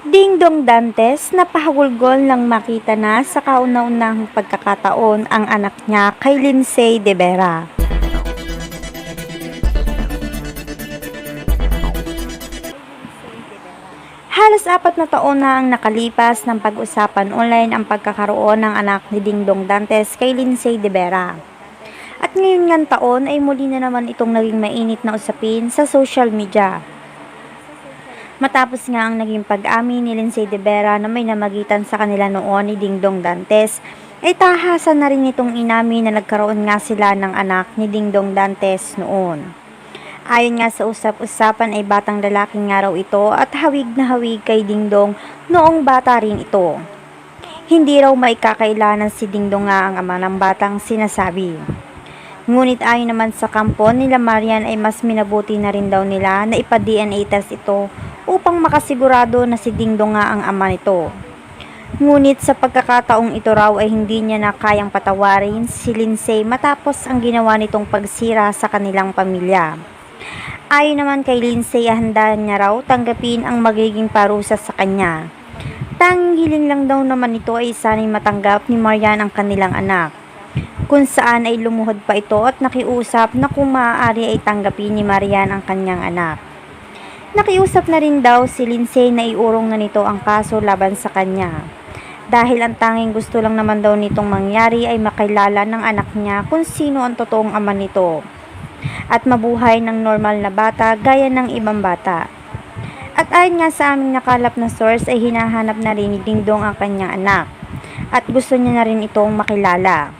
Dingdong Dantes napahagulgol nang makita na sa kauna-unahang pagkakataon ang anak niya kay Lindsay De Vera. Halos apat na taon na ang nakalipas ng pag-usapan online ang pagkakaroon ng anak ni Dingdong Dantes kay Lindsay De Vera. At ngayon ngang taon ay muli na naman itong naging mainit na usapin sa social media. Matapos nga ang naging pag-amin ni Lindsay De Vera na may namagitan sa kanila noon ni Dingdong Dantes, ay tahasan na rin itong inamin na nagkaroon nga sila ng anak ni Dingdong Dantes noon. Ayon nga sa usap-usapan ay batang lalaki nga raw ito at hawig na hawig kay Dingdong noong bata rin ito. Hindi raw maikakailanan si Dingdong nga ang ama ng batang sinasabi. Ngunit ayon naman sa kampo nila Marian ay mas minabuti na rin daw nila na ipa-DNA test ito upang makasigurado na si Dingdong nga ang ama nito. Ngunit sa pagkakataong ito raw ay hindi niya na kayang patawarin si Lindsay matapos ang ginawa nitong pagsira sa kanilang pamilya. Ayon naman kay Lindsay, handa niya raw tanggapin ang magiging parusa sa kanya. Tanging hiling lang daw naman ito ay sana'y matanggap ni Marian ang kanilang anak. Kung saan ay lumuhod pa ito at nakiusap na kung maaari ay tanggapin ni Marian ang kanyang anak. Nakiusap na rin daw si Lindsay na iurong na nito ang kaso laban sa kanya. Dahil ang tanging gusto lang naman daw nitong mangyari ay makilala ng anak niya kung sino ang totoong ama nito at mabuhay ng normal na bata gaya ng ibang bata. At ayon nga sa aming nakalap na source ay hinahanap na rin ni Dingdong ang kanyang anak at gusto niya na rin itong makilala.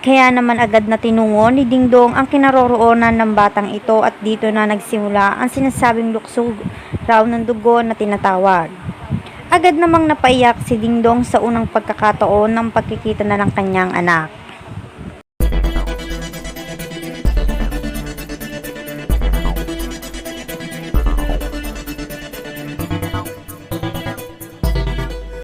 Kaya naman agad na tinungo ni Dingdong ang kinaroroonan ng batang ito at dito na nagsimula ang sinasabing luksog raw ng dugo na tinatawag. Agad namang napaiyak si Dingdong sa unang pagkakataon ng pagkikita na ng kanyang anak.